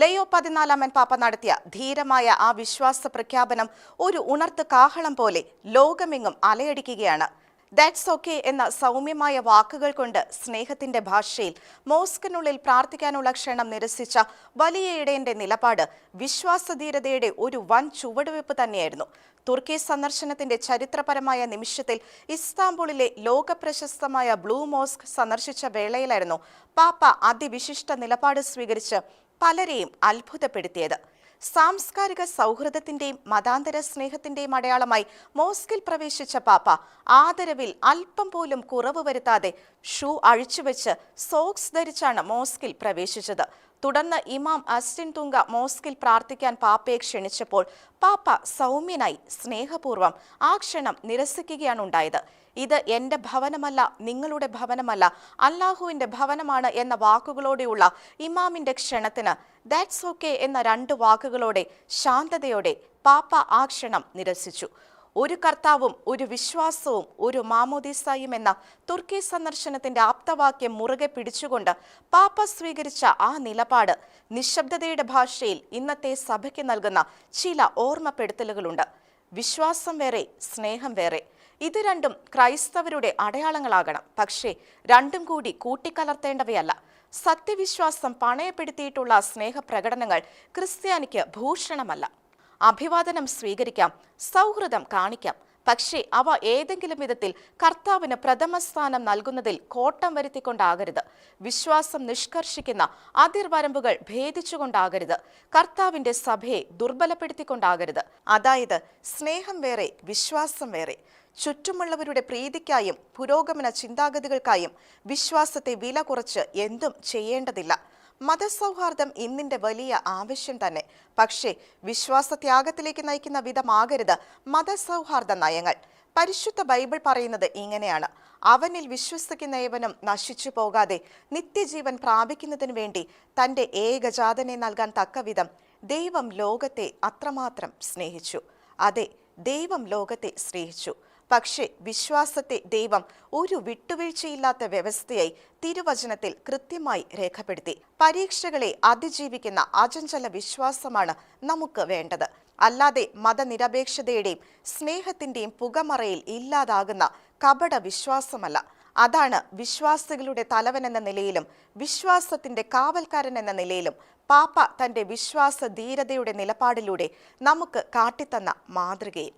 ലയോ പതിനാലാമൻ പാപ്പ നടത്തിയ ധീരമായ ആ വിശ്വാസ പ്രഖ്യാപനം ഒരു ഉണർത്ത് കാഹളം പോലെ ലോകമെങ്ങും അലയടിക്കുകയാണ്. ദാറ്റ്സ് ഓക്കെ എന്ന സൗമ്യമായ വാക്കുകൾ കൊണ്ട് സ്നേഹത്തിന്റെ ഭാഷയിൽ മോസ്കിനുള്ളിൽ പ്രാർത്ഥിക്കാനുള്ള ക്ഷണം നിരസിച്ച വലിയ ഇടയന്റെ നിലപാട് വിശ്വാസധീരതയുടെ ഒരു വൻ ചുവടുവെപ്പ് തന്നെയായിരുന്നു. തുർക്കി സന്ദർശനത്തിന്റെ ചരിത്രപരമായ നിമിഷത്തിൽ ഇസ്താംബുളിലെ ലോകപ്രശസ്തമായ ബ്ലൂ മോസ്ക് സന്ദർശിച്ച വേളയിലായിരുന്നു പാപ്പ അതിവിശിഷ്ട നിലപാട് സ്വീകരിച്ച് പലരെയും അത്ഭുതപ്പെടുത്തിയത്. സാംസ്കാരിക സൗഹൃദത്തിന്റെയും മതാന്തര സ്നേഹത്തിന്റെയും അടയാളമായി മോസ്കിൽ പ്രവേശിച്ച പാപ്പ ആദരവിൽ അല്പം പോലും കുറവ് വരുത്താതെ ഷൂ അഴിച്ചുവെച്ച് സോക്സ് ധരിച്ചാണ് മോസ്കിൽ പ്രവേശിച്ചത്. തുടർന്ന് ഇമാം അസ്റ്റിൻ തുങ്ക മോസ്കിൽ പ്രാർത്ഥിക്കാൻ പാപ്പയെ ക്ഷണിച്ചപ്പോൾ പാപ്പ സൗമ്യനായി സ്നേഹപൂർവം ആ ക്ഷണം നിരസിക്കുകയാണ് ഉണ്ടായത്. ഇത് എന്റെ ഭവനമല്ല നിങ്ങളുടെ ഭവനമല്ല. അല്ലാഹുവിന്റെ ഭവനമാണ് എന്ന വാക്കുകളോടെയുള്ള ഇമാമിന്റെ ക്ഷണത്തിന് ദാറ്റ്സ് ഓക്കെ എന്ന രണ്ട് വാക്കുകളോടെ ശാന്തതയോടെ പാപ്പ ആ ക്ഷണം നിരസിച്ചു. ഒരു കർത്താവും ഒരു വിശ്വാസവും ഒരു മാമോദീസായും എന്ന തുർക്കി സന്ദർശനത്തിന്റെ ആപ്തവാക്യം മുറുകെ പിടിച്ചുകൊണ്ട് പാപ്പ സ്വീകരിച്ച ആ നിലപാട് നിശബ്ദതയുടെ ഭാഷയിൽ ഇന്നത്തെ സഭയ്ക്ക് നൽകുന്ന ചില ഓർമ്മപ്പെടുത്തലുകളുണ്ട്. വിശ്വാസം വേറെ സ്നേഹം വേറെ. ഇത് രണ്ടും ക്രൈസ്തവരുടെ അടയാളങ്ങളാകണം. പക്ഷേ രണ്ടും കൂടി കൂട്ടിക്കലർത്തേണ്ടവയല്ല. സത്യവിശ്വാസം പണയപ്പെടുത്തിയിട്ടുള്ള സ്നേഹപ്രകടനങ്ങൾ ക്രിസ്ത്യാനിക്ക് ഭൂഷണമല്ല. അഭിവാദനം സ്വീകരിക്കാം സൗഹൃദം കാണിക്കാം പക്ഷേ അവ ഏതെങ്കിലും വിധത്തിൽ കർത്താവിന് പ്രഥമ സ്ഥാനം നൽകുന്നതിൽ കോട്ടം വരുത്തിക്കൊണ്ടാകരുത്. വിശ്വാസം നിഷ്കർഷിക്കുന്ന അതിർവരമ്പുകൾ ഭേദിച്ചുകൊണ്ടാകരുത്. കർത്താവിന്റെ സഭയെ ദുർബലപ്പെടുത്തിക്കൊണ്ടാകരുത്. അതായത് സ്നേഹം വേറെ വിശ്വാസം വേറെ. ചുറ്റുമുള്ളവരുടെ പ്രീതിക്കായും പുരോഗമന ചിന്താഗതികൾക്കായും വിശ്വാസത്തെ വില കുറച്ച് എന്തും ചെയ്യേണ്ടതില്ല. മതസൗഹാർദ്ദം ഇന്നിന്റെ വലിയ ആവശ്യം തന്നെ. പക്ഷേ വിശ്വാസത്യാഗത്തിലേക്ക് നയിക്കുന്ന വിധമാകരുത് മതസൗഹാർദ്ദ നയങ്ങൾ. പരിശുദ്ധ ബൈബിൾ പറയുന്നത് ഇങ്ങനെയാണ്. അവനിൽ വിശ്വസിക്കുന്ന ഏവനും നശിച്ചു പോകാതെ നിത്യജീവൻ പ്രാപിക്കുന്നതിന് വേണ്ടി തന്റെ ഏകജാതനെ നൽകാൻ തക്കവിധം ദൈവം ലോകത്തെ അത്രമാത്രം സ്നേഹിച്ചു. അതെ ദൈവം ലോകത്തെ സ്നേഹിച്ചു. പക്ഷേ വിശ്വാസത്തെ ദൈവം ഒരു വിട്ടുവീഴ്ചയില്ലാത്ത വ്യവസ്ഥയായി തിരുവചനത്തിൽ കൃത്യമായി രേഖപ്പെടുത്തി. പരീക്ഷകളെ അതിജീവിക്കുന്ന അചഞ്ചല വിശ്വാസമാണ് നമുക്ക് വേണ്ടത്. അല്ലാതെ മതനിരപേക്ഷതയുടെയും സ്നേഹത്തിന്റെയും പുകമറയിൽ ഇല്ലാതാകുന്ന കപട വിശ്വാസമല്ല. അതാണ് വിശ്വാസികളുടെ തലവൻ എന്ന നിലയിലും വിശ്വാസത്തിന്റെ കാവൽക്കാരൻ എന്ന നിലയിലും പാപ്പ തന്റെ വിശ്വാസ ധീരതയുടെ നിലപാടിലൂടെ നമുക്ക് കാട്ടിത്തന്ന മാതൃകയും.